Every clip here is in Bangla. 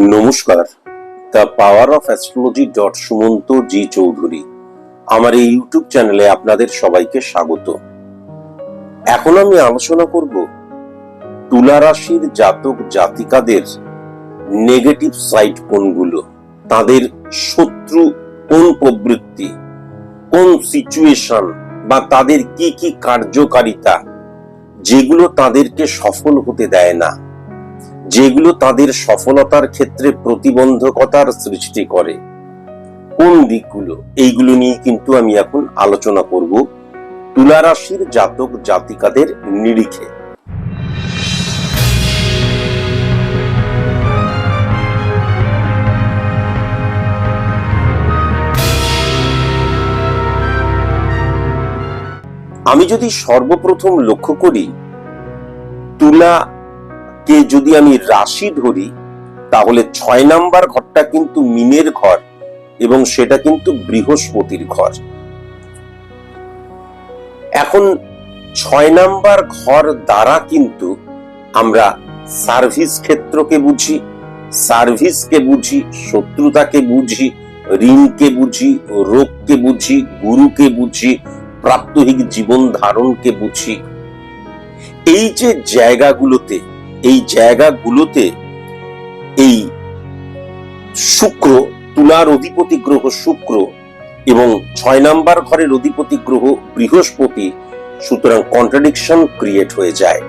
নমস্কার। The power of astrology dot Sumanta G Chowdhury. আমার এই ইউটিউব চ্যানেলে আপনাদের সবাইকে স্বাগত। এখন আমি আলোচনা করব তুলা রাশির জাতক জাতিকাদের নেগেটিভ সাইড কোনগুলো? তাদের শত্রু কোন প্রবৃত্তি? কোন সিচুয়েশন বা তাদের কি কি কার্যকারিতা? যেগুলো তাদেরকে সফল হতে দেয় না? যেগুলো তাদের সফলতার ক্ষেত্রে প্রতিবন্ধকতার সৃষ্টি করে। কোন দিকগুলো? এইগুলো নিয়ে কিন্তু আমি এখন আলোচনা করব তুলা রাশির জাতক জাতিকাদের নিরিখে। আমি যদি সর্বপ্রথম লক্ষ্য করি, তুলা কে যদি আমি রাশি ধরি, তাহলে ছয় নাম্বার ঘরটা কিন্তু মিনের ঘর এবং সেটা কিন্তু বৃহস্পতির ঘর। এখন ছয় নাম্বার ঘর দ্বারা কিন্তু আমরা সার্ভিস ক্ষেত্রকে বুঝি, সার্ভিসকে বুঝি, শত্রুতাকে বুঝি, ঋণকে বুঝি, রোগকে বুঝি, গুরুকে বুঝি, প্রাত্যহিক জীবন ধারণকে বুঝি। এই যে জায়গাগুলোতে এই জায়গাগুলোতে এই শুক্র, তুলার অধিপতি গ্রহ শুক্র এবং ছয় নাম্বার ঘরের অধিপতি গ্রহ বৃহস্পতি, সুতরাং কন্ট্রাডিকশন ক্রিয়েট হয়ে যায়।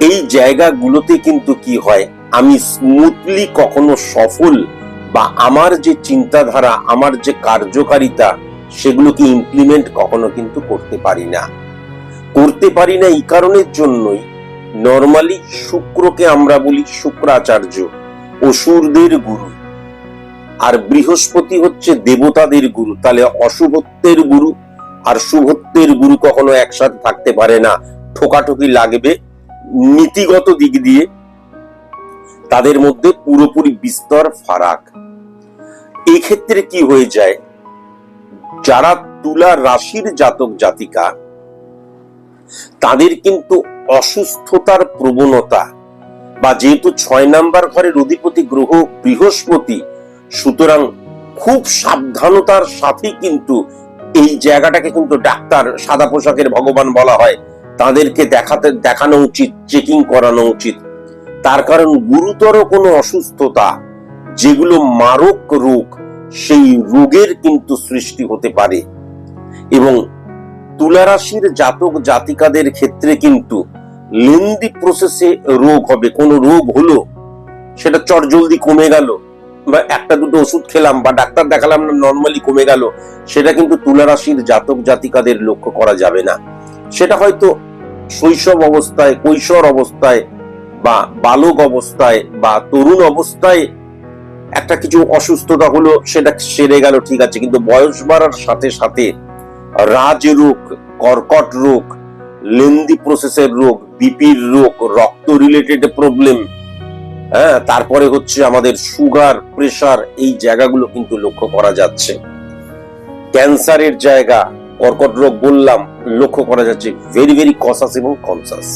এই জায়গাগুলোতে কিন্তু কি হয়? আমি স্মুথলি কখনো সফল বা আমার যে চিন্তাধারা, আমার যে কার্যকারিতা, সেগুলোকে ইমপ্লিমেন্ট কখনো কিন্তু করতে পারি না। করতে পারি না এই কারণের জন্যই নর্মালি শুক্রকে আমরা বলি শুক্রাচার্য, অসুরদের গুরু। আর বৃহস্পতি হচ্ছে দেবতাদের গুরু। তাহলে অশুভত্বের গুরু আর শুভত্বের গুরু কখনো একসাথে থাকতে পারে না। ঠোকাঠুকি লাগবে নীতিগত দিক দিয়ে। তাদের মধ্যে পুরোপুরি বিস্তর ফারাক। এই ক্ষেত্রে কি হয়ে যায়? যারা তুলা রাশির জাতক জাতিকা, তাদের কিন্তু অসুস্থতার প্রবণতা বা যেহেতু ছয় নাম্বার ঘরের অধিপতি গ্রহ বৃহস্পতি, সুতরাং খুব সাবধানতার সাথে কিন্তু এই জায়গাটাকে কিন্তু ডাক্তার সাদা পোশাকের ভগবান বলা হয়। তাদেরকে দেখাতে, দেখানো উচিত চেকিং করানো উচিত। তার কারণ গুরুতর কোনো অসুস্থতা যেগুলো মারক রোগ, সেই রোগের কিন্তু সৃষ্টি হতে পারে। এবং তুলারাশির জাতক জাতিকাদের ক্ষেত্রে কিন্তু লেন্দি প্রসেসে রোগ হবে। কোন রোগ হলো, সেটা চট জলদি কমে গেল, বা একটা দুটো ওষুধ খেলাম বা ডাক্তার দেখালাম না নর্মালি কমে গেল, সেটা কিন্তু তুলারাশির জাতক জাতিকাদের লক্ষ্য করা যাবে না। সেটা হয়তো শৈশব অবস্থায়, কৈশোর অবস্থায়, বা বালক অবস্থায়, বা তরুণ অবস্থায় একটা কিছু অসুস্থতা হলো, সেটা সেরে গেল, ঠিক আছে। কিন্তু বয়স বাড়ার সাথে সাথে রাজরোগ, কর্কট রোগ, লেন্দি প্রসেসের রোগ বিপির রোগ, রক্ত রিলেটেড প্রবলেম হ্যাঁ তারপরে হচ্ছে আমাদের সুগার প্রেশার এই জায়গাগুলো কিন্তু লক্ষ্য করা যাচ্ছে। ক্যান্সারের জায়গা, কর্কট রোগ বললাম, লক্ষ্য করা যাচ্ছে ভেরি ভেরি কসাস এবং কনসাস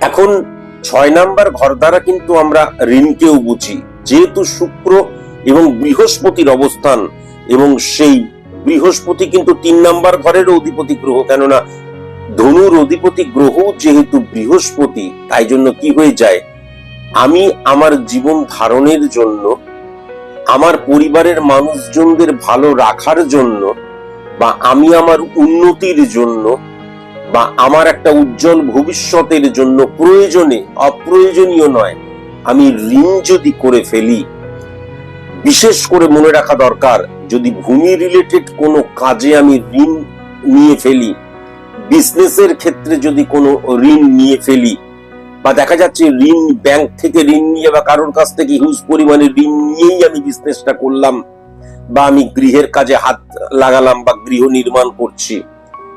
এখন ছয় নাম্বার ঘর দ্বারা কিন্তু আমরা ঋণকেও বুঝি। যেহেতু শুক্র এবং বৃহস্পতির অবস্থান এবং সেই বৃহস্পতি কিন্তু তিন নাম্বার ঘরের অধিপতি গ্রহ, কেননা ধনুর অধিপতি গ্রহ যেহেতু বৃহস্পতি, তাই জন্য কি হয়ে যায়? আমি আমার জীবন ধারণের জন্য, আমার পরিবারের মানুষজনদের ভালো রাখার জন্য, বা আমি আমার উন্নতির জন্য, বা আমার একটা উজ্জ্বল ভবিষ্যতের জন্য প্রয়োজনে, অপ্রয়োজনীয় নয়, আমি ঋণ যদি করে ফেলি, বিশেষ করে মনে রাখা দরকার যদি ভূমি রিলেটেড কোনো কাজে আমি ঋণ নিয়ে ফেলি বিজনেসের ক্ষেত্রে যদি কোনো ঋণ নিয়ে ফেলি, বা দেখা যাচ্ছে ঋণ ব্যাংক থেকে ঋণ নিয়ে বা কারোর কাছ থেকে হিউজ পরিমাণে ঋণ নিয়েই আমি বিজনেসটা করলাম, বা আমি গৃহের কাজে হাত লাগালাম বা গৃহ নির্মাণ করছি,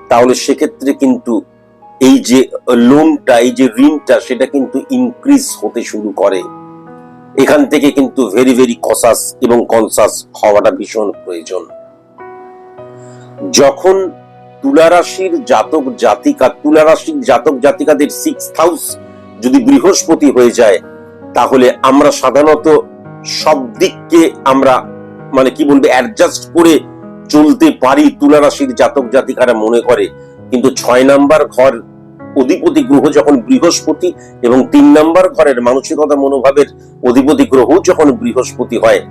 তাহলে সেক্ষেত্রে কিন্তু এই যে লোনটা এই যে ঋণটা, সেটা কিন্তু ইনক্রিজ হতে শুরু করে। এখান থেকে কিন্তু ভেরি ভেরি কসাস এবং কনসাস হওয়াটা ভীষণ প্রয়োজন। যখন তুলারাশির জাতক জাতিকা, তুলারাশির জাতক জাতিকাদের সিক্স হাউস যদি বৃহস্পতি হয়ে যায়, তাহলে আমরা সাধারণত সব দিককে আমরা মানে কি বলব অ্যাডজাস্ট করে চলতে পারি তুলা রাশির জাতক জাতিকারা মনে করে। কিন্তু ছয় নাম্বার ঘর অধিপতি গ্রহ যখন বৃহস্পতি এবং তিন নাম্বার ঘরের মানসিকতা মনোভাবের অধিপতি গ্রহ যখন বৃহস্পতি হয়,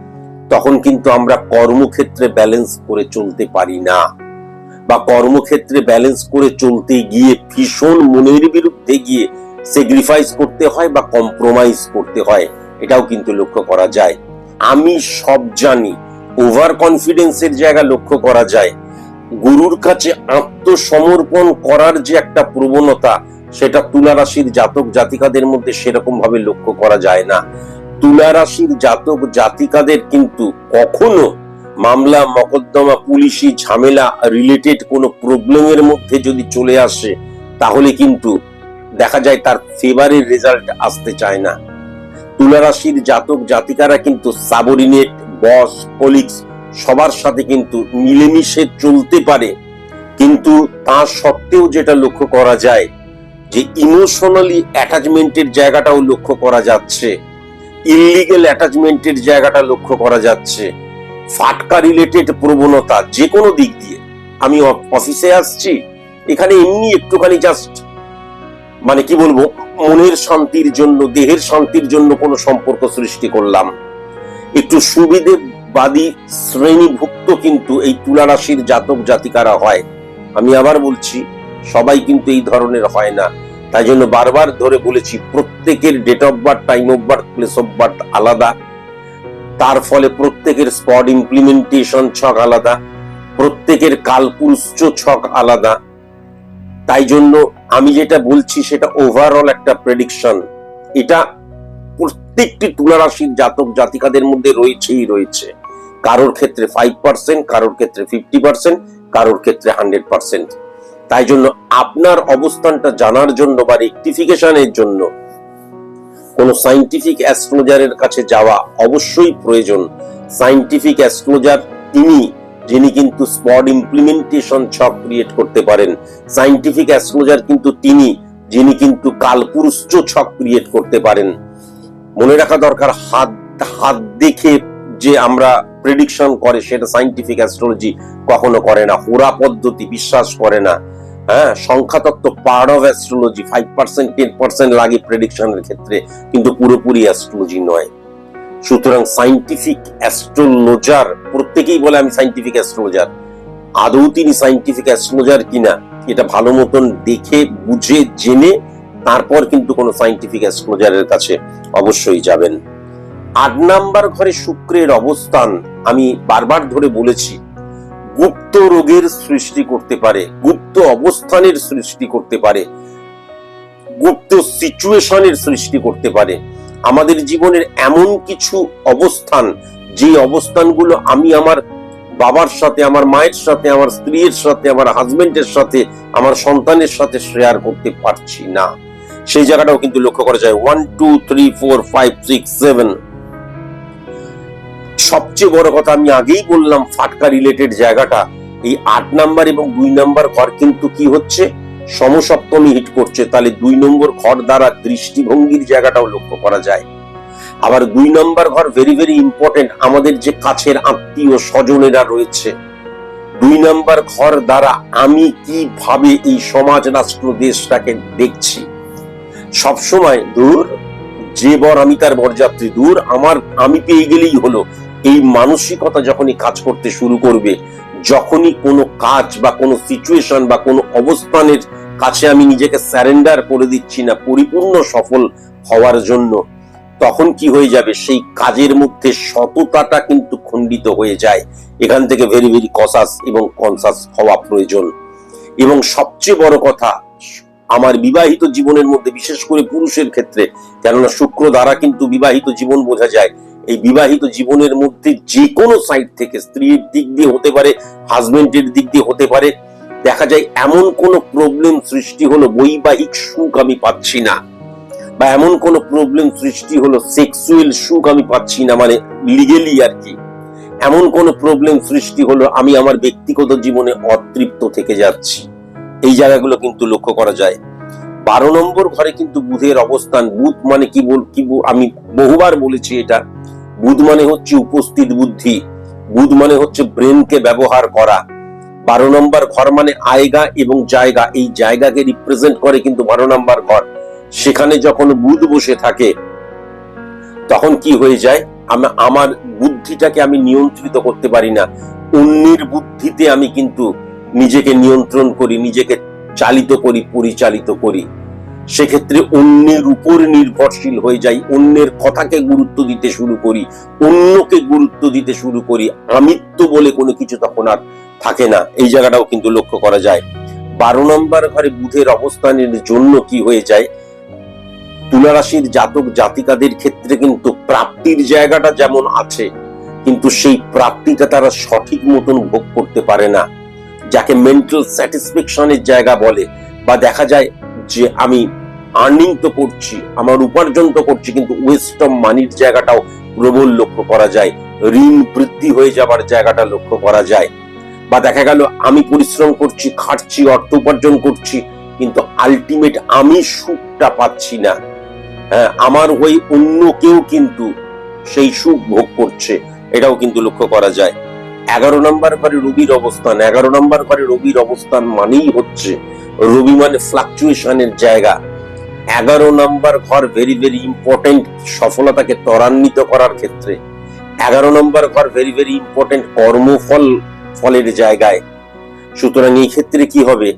তখন কিন্তু আমরা কর্মক্ষেত্রে ব্যালেন্স করে চলতে পারি না। বা কর্মক্ষেত্রে ব্যালেন্স করে চলতে গিয়ে ভীষণ মনের বিরুদ্ধে গিয়ে স্যাক্রিফাইস করতে হয় বা কম্প্রোমাইজ করতে হয়, এটাও কিন্তু লক্ষ্য করা যায়। আমি সব জানি ওভার কনফিডেন্সের জায়গা লক্ষ্য করা যায়। গুরুর কাছে আত্মসমর্পণ করার যে একটা প্রবণতা, সেটা তুলা রাশির জাতক জাতিকাদের মধ্যে সেরকম ভাবে লক্ষ্য করা যায় না। তুলা রাশির জাতক জাতিকাদের কিন্তু কখনো মামলা, মকদ্দমা, পুলিশি ঝামেলা রিলেটেড কোনো প্রবলেমের মধ্যে যদি চলে আসে, তাহলে কিন্তু দেখা যায় তার ফেভারের রেজাল্ট আসতে চায় না। তুলা রাশির জাতক জাতিকারা কিন্তু সাবরিনেট বস কলিগস সবার সাথে কিন্তু মিলেমিশে চলতে পারে, কিন্তু তা সত্ত্বেও যেটা লক্ষ্য করা যায়, যে ইমোশনালি অ্যাটাচমেন্টের জায়গাটাও লক্ষ্য করা যাচ্ছে ইলিগেল অ্যাটাচমেন্টের জায়গাটা লক্ষ্য করা যাচ্ছে, ফাটকা রিলেটেড প্রবণতা যে কোনো দিক দিয়ে। আমি অফিসে আসছি, এখানে এমনি একটুখানি জাস্ট মানে কি বলব, মনের শান্তির জন্য, দেহের শান্তির জন্য কোনো সম্পর্ক সৃষ্টি করলাম। একটু সুবিধেবাদী শ্রেণীভুক্ত কিন্তু এই তুলা রাশির জাতক জাতিকারা হয়। আমি আবার বলছি, সবাই কিন্তু এই ধরনের হয় না। তাই জন্য বারবার ধরে বলেছি, প্রত্যেকের date of birth time of birth place of birth আলাদা। তার ফলে প্রত্যেকের স্পট ইমপ্লিমেন্টেশন ছক আলাদা। প্রত্যেকের কালপুরুষ ছক আলাদা। তাই জন্য আমি যেটা বলছি, সেটা ওভারঅল একটা প্রেডিকশন এটা প্রত্যেকটি তুলা রাশির জাতক জাতিকাদের মধ্যে রয়েছেই রয়েছে। কারোর ক্ষেত্রে ফাইভ পার্সেন্ট কারোর ক্ষেত্রে ফিফটি পার্সেন্ট কারোর ক্ষেত্রে হান্ড্রেড পার্সেন্ট তাই জন্য আপনার অবস্থানটা জানার জন্য বা রেকটিফিকেশনের জন্য কোন সাইন্টিফিক অ্যাস্ট্রোলজারের কাছে যাওয়া অবশ্যই প্রয়োজন। সাইন্টিফিক অ্যাস্ট্রোলজার তিনি, যিনি কিন্তু স্পট ইমপ্লিমেন্টেশন ছক ক্রিয়েট করতে পারেন। সাইন্টিফিক অ্যাস্ট্রোলজার কিন্তু তিনি, যিনি কিন্তু কালপুরুষ ছক ক্রিয়েট করতে পারেন। মনে রাখা দরকার, হাত হাত দেখে যে আমরা প্রেডিকশন করে, সেটা সাইন্টিফিক অ্যাস্ট্রোলজি কখনো করে না। হোরা পদ্ধতি বিশ্বাস করে না। হ্যাঁ সংখ্যাতত্ত্ব part of astrology five percent ten percent লাগে প্রেডিকশনের ক্ষেত্রে, কিন্তু পুরোপুরি অ্যাস্ট্রোলজি নয়। সুতরাং সাইন্টিফিক অ্যাস্ট্রোলজার প্রত্যেকেই বলে আমি সাইন্টিফিক অ্যাস্ট্রোলজার আদৌ তিনি সাইন্টিফিক অ্যাস্ট্রোলজার কিনা, এটা ভালো মতন দেখে, বুঝে, জেনে, তারপর কিন্তু কোনো সাইন্টিফিক অ্যাস্ট্রোলজারের কাছে অবশ্যই যাবেন। আট নাম্বার ঘরে শুক্রের অবস্থান আমি বারবার ধরে বলেছি। গুপ্ত রোগের সৃষ্টি করতে পারে, গুপ্ত অবস্থানের সৃষ্টি করতে পারে, গুপ্ত সিচুয়েশনের সৃষ্টি করতে পারে। আমাদের জীবনের এমন কিছু অবস্থান যে অবস্থানগুলো আমি আমার বাবার সাথে, আমার মায়ের সাথে, আমার স্ত্রীর সাথে, আমার হাজবেন্ডের সাথে, আমার সন্তানের সাথে শেয়ার করতে পারছি না। সেই জায়গাটাও কিন্তু লক্ষ্য করা যায়। One two three four five six seven সবচেয়ে বড় কথা আমি আগেই বললাম, ফাটকা রিলেটেড জায়গাটা। এই আট নাম্বার এবং দুই নাম্বার ঘর কিন্তু কি হচ্ছে? সমসপ্তমী হিট করছে। তাহলে দুই নম্বর ঘর দ্বারা দৃষ্টিভঙ্গির জায়গাটাও লক্ষ্য করা যায়। আবার দুই নম্বর ঘর ভেরি ভেরি ইম্পর্টেন্ট আমাদের যে কাছের আত্মীয় স্বজনেরা রয়েছে। দুই নম্বর ঘর দ্বারা আমি কীভাবে এই সমাজ, রাষ্ট্র, দেশটাকে দেখছি? সবসময় দূর, যে বর আমি তার বরযাত্রী, দূর, আমার, আমি পেয়ে গেলেই হলো। এই মানসিকতা যখনই কাজ করতে শুরু করবে, যখনই কোনো কাজ বা কোনো সিচুয়েশন বা কোনো অবস্থানের কাছে আমি নিজেকে স্যারেন্ডার করে দিচ্ছি না, পরিপূর্ণ সফল হওয়ার জন্য, তখন কি হয়ে যাবে? সেই কাজের মধ্যে সততাটা কিন্তু খণ্ডিত হয়ে যায়। এখান থেকে ভেরি ভেরি কসাস এবং কনসাস হওয়া প্রয়োজন। এবং সবচেয়ে বড় কথা, আমার বিবাহিত জীবনের মধ্যে, বিশেষ করে পুরুষের ক্ষেত্রে, কেননা শুক্র দ্বারা কিন্তু বিবাহিত জীবন বোঝা যায় এই বিবাহিত জীবনের মধ্যে যে কোনো সাইড থেকে স্ত্রীর দিক দিয়ে হতে পারে হাজবেন্ডের দিক দিয়ে হতে পারে, দেখা যায় এমন কোনো প্রবলেম সৃষ্টি হলো বৈবাহিক সুখ আমি পাচ্ছি না, বা এমন কোনো প্রবলেম সৃষ্টি হলো সেক্সুয়াল সুখ আমি পাচ্ছি না মানে লিগেলি আর কি। এমন কোনো প্রবলেম সৃষ্টি হলো আমি আমার ব্যক্তিগত জীবনে অতৃপ্ত থেকে যাচ্ছি। এই জায়গাগুলো কিন্তু লক্ষ্য করা যায়। বারো নম্বর ঘরে কিন্তু বুধের অবস্থান, বুধ মানে কি বল, কি আমি বহুবার বলেছি এটা। বুধ মানে হচ্ছে উপস্থিত বুদ্ধি, বুধ মানে হচ্ছে ব্রেনকে ব্যবহার করা। বারো নম্বর ঘর মানে আয়গা এবং জায়গা, এই জায়গাকে রিপ্রেজেন্ট করে কিন্তু বারো নম্বর ঘর। সেখানে যখন বুধ বসে থাকে, তখন কি হয়ে যায়? আমি, আমার বুদ্ধিটাকে আমি নিয়ন্ত্রিত করতে পারি না। অন্যের বুদ্ধিতে আমি কিন্তু নিজেকে নিয়ন্ত্রণ করি, নিজেকে চালিত করি, পরিচালিত করি। সেক্ষেত্রে অন্যের উপর নির্ভরশীল হয়ে যাই, অন্যের কথাকে গুরুত্ব দিতে শুরু করি, অন্যকে গুরুত্ব দিতে শুরু করি। আমিত্ব বলে কোনো কিছু তখন আর থাকে না। এই জায়গাটাও কিন্তু লক্ষ্য করা যায়। বারো নম্বর ঘরে বুধের অবস্থানের জন্য কি হয়ে যায়? তুলা রাশির জাতক জাতিকাদের ক্ষেত্রে কিন্তু প্রাপ্তির জায়গাটা যেমন আছে, কিন্তু সেই প্রাপ্তিটা তারা সঠিক মতন ভোগ করতে পারে না। যাকে মেন্টাল স্যাটিসফ্যাকশনের জায়গা বলে, বা দেখা যায় যে আমি আর্নিং তো করছি, আমার উপার্জন তো করছি, কিন্তু ওয়েস্ট অফ মানির জায়গাটাও প্রবল লক্ষ্য করা যায়, ঋণ বৃদ্ধি হয়ে যাবার জায়গাটা লক্ষ্য করা যায়। বা দেখা গেল, আমি পরিশ্রম করছি, খাটছি, অর্থ উপার্জন করছি, কিন্তু আলটিমেট আমি সুখটা পাচ্ছি না। হ্যাঁ আমার ওই অন্য কেউ কিন্তু সেই সুখ ভোগ করছে, এটাও কিন্তু লক্ষ্য করা যায়। এগারো নম্বর ঘরে রবির অবস্থান, এগারো নম্বর ঘরে রবির অবস্থান মানেই হচ্ছে রবি মানে ফ্লাকচুয়েশনের জায়গা। এগারো নম্বর ঘর ভেরি ভেরি ইম্পর্টেন্ট সফলতাকে ত্বরান্বিত করার ক্ষেত্রে। এগারো নম্বর ঘর ভেরি ভেরি ইম্পর্টেন্ট কর্মফল, ফলের জায়গায়। সুতরাং এই ক্ষেত্রে কি হবে?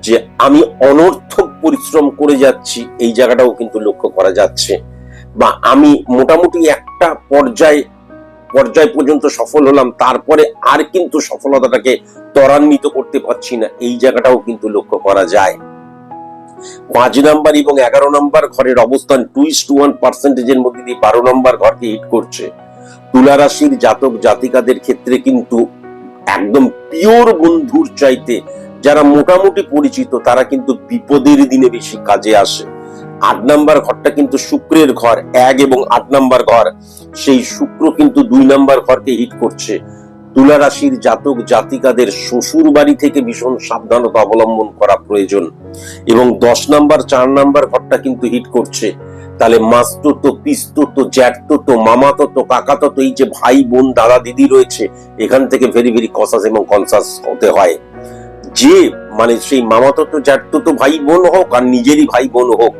যে আমি অনর্থক পরিশ্রম করে যাচ্ছি, এই জায়গাটাও কিন্তু লক্ষ্য করা যাচ্ছে। বা আমি মোটামুটি একটা পর্যায়ে, পর্যায় পর্যন্ত সফল হলাম, তারপরে আর কিন্তু সফলতাটাকে ত্বরান্বিত করতে পারছি না, এই জায়গাটাও কিন্তু লক্ষ্য করা যায়। পাঁচ নাম্বার এবং এগারো নাম্বার ঘরের অবস্থান টুইস টু ওয়ান পার্সেন্টেজের মধ্যে দিয়ে বারো নাম্বার ঘরকে হিট করছে। তুলা রাশির জাতক জাতিকাদের ক্ষেত্রে কিন্তু একদম পিওর বন্ধুর চাইতে যারা মোটামুটি পরিচিত, তারা কিন্তু বিপদের দিনে বেশি কাজে আসে। আট নাম্বার ঘরটা কিন্তু শুক্রের ঘর, এক এবং আট নাম্বার ঘর, সেই শুক্র কিন্তু দুই নাম্বার ঘরকে হিট করছে। তুলা রাশির জাতক জাতিকাদের শ্বশুর বাড়ি থেকে ভীষণ সাবধানতা অবলম্বন করা প্রয়োজন। এবং দশ নাম্বার, চার নাম্বার ঘরটা কিন্তু হিট করছে। তাহলে মাস্তো তো পিস্তো তো, জ্যাঠতো তো, মামাতো তো, কাকাতো তো, এই যে ভাই, বোন, দাদা, দিদি রয়েছে, এখান থেকে ভেরি ভেরি কসাস এবং কনসাস হতে হয়। যে মানে সেই মামাতো তো, জ্যাঠতো তো, ভাই, বোন হোক, আর নিজেরই ভাই, বোন হোক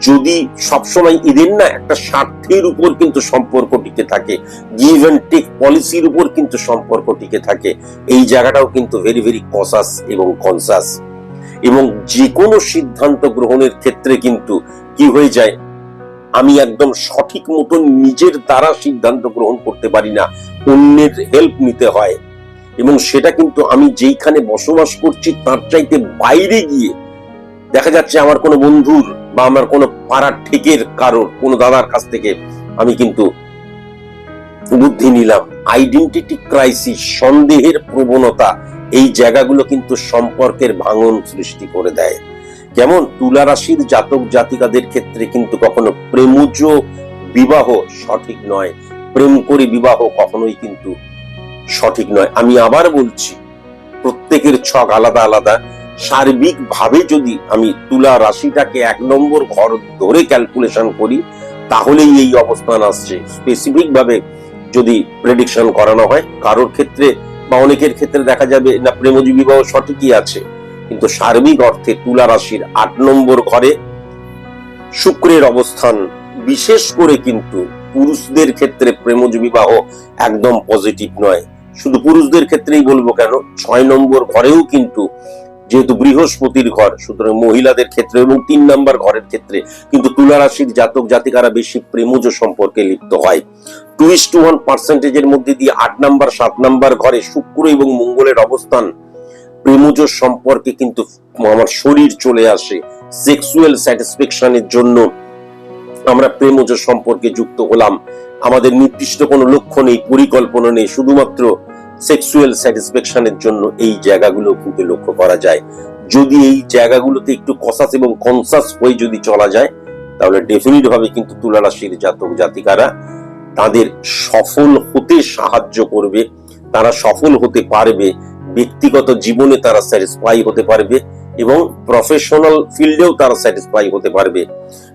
যদি সবসময় এদের না একটা স্বার্থের উপর কিন্তু সম্পর্ক টিকে থাকে গিভ অ্যান্ড টেক পলিসির উপর কিন্তু সম্পর্ক টিকে থাকে, এই জায়গাটাও কিন্তু ভেরি ভেরি কসাস এবং কনসাস এবং যে কোনো সিদ্ধান্ত গ্রহণের ক্ষেত্রে কিন্তু কি হয়ে যায়, আমি একদম সঠিক মতন নিজের দ্বারা সিদ্ধান্ত গ্রহণ করতে পারি না, অন্যের হেল্প নিতে হয়। এবং সেটা কিন্তু আমি যেইখানে বসবাস করছি, তার চাইতে বাইরে গিয়ে দেখা যাচ্ছে আমার কোনো বন্ধুর বা আমার কোনো পাড়ার ঠেকের কারোর, কোনো দাদার কাছ থেকে আমি কিন্তু বুদ্ধি নিলাম। আইডেন্টিটি ক্রাইসিস সন্দেহের প্রবণতা, এই জায়গাগুলো কিন্তু সম্পর্কের ভাঙন সৃষ্টি করে দেয়। যেমন তুলা রাশির জাতক জাতিকাদের ক্ষেত্রে কিন্তু কখনো প্রেমজ বিবাহ সঠিক নয়। প্রেম করে বিবাহ কখনোই কিন্তু সঠিক নয়। আমি আবার বলছি, প্রত্যেকের ছক আলাদা আলাদা। সার্বিক ভাবে যদি আমি তুলা রাশিটাকে এক নম্বর ঘর ধরে ক্যালকুলেশন করি, তাহলেই এই অবস্থান আসছে। স্পেসিফিক ভাবে যদি প্রেডিকশন করানো হয়, কারোর ক্ষেত্রে বা অনেকের ক্ষেত্রে দেখা যাবে না প্রেমজী বিবাহ সঠিকই আছে। কিন্তু সার্বিক অর্থে তুলা রাশির আট নম্বর ঘরে শুক্রের অবস্থান, বিশেষ করে কিন্তু পুরুষদের ক্ষেত্রে প্রেমজ বিবাহ একদম পজিটিভ নয়। শুধু পুরুষদের ক্ষেত্রেই বলব কেন, ছয় নম্বর ঘরেও কিন্তু যেহেতু বৃহস্পতির ঘর, সুতরাং মহিলাদের ক্ষেত্রে এবং তিন নাম্বার ঘরের ক্ষেত্রে কিন্তু তুলা রাশির জাতক জাতিকারা বেশি প্রেমজ সম্পর্কে লিপ্ত হয়। টু ইস টু ওয়ান পার্সেন্টেজের মধ্যে দিয়ে আট নাম্বার, সাত নাম্বার ঘরে শুক্র এবং মঙ্গলের অবস্থান প্রেমজ সম্পর্কে কিন্তু আমার শরীর চলে আসে। সেক্সুয়াল স্যাটিসফ্যাকশনের জন্য আমরা প্রেমজ সম্পর্কে যুক্ত হলাম। আমাদের নির্দিষ্ট কোনো লক্ষ্য নেই, পরিকল্পনা নেই, শুধুমাত্র সেক্সুয়াল স্যাটিসফ্যাকশনের জন্য এই জায়গাগুলো কিন্তু লক্ষ্য করা যায়। যদি এই জায়গাগুলোতে একটু কসাস এবং কনসাস হয়ে যদি চলা যায়, তাহলে ডেফিনিট ভাবে কিন্তু তুলা রাশির জাতক জাতিকারা তাদের সফল হতে সাহায্য করবে, তারা সফল হতে পারবে, ব্যক্তিগত জীবনে তারা স্যাটিসফাই হতে পারবে এবং প্রফেশনাল ফিল্ডেও তারা স্যাটিসফাই হতে পারবে।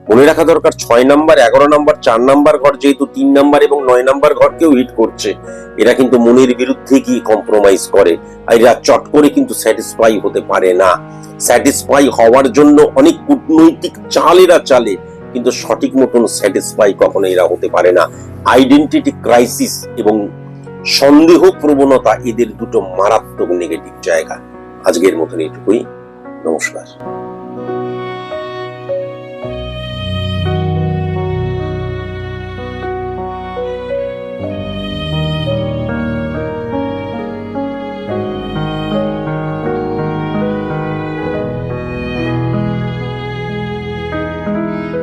মনে রাখা দরকার, ছয় নাম্বার, এগারো নাম্বার, চার নাম্বার ঘর যেহেতু তিন নাম্বার এবং নয় নাম্বার ঘরকেও হিট করছে, এরা কিন্তু মনের বিরুদ্ধে গিয়ে কম্প্রোমাইজ করে। আর এরা চট করে কিন্তু স্যাটিসফাই হতে পারে না। স্যাটিসফাই হওয়ার জন্য অনেক কূটনৈতিক চাল এরা চালে, কিন্তু সঠিক মতন স্যাটিসফাই কখনো এরা হতে পারে না। আইডেন্টিটি ক্রাইসিস এবং সন্দেহ প্রবণতা এদের দুটো মারাত্মক নেগেটিভ জায়গা। আজকের মতন এটুকুই। নমস্কার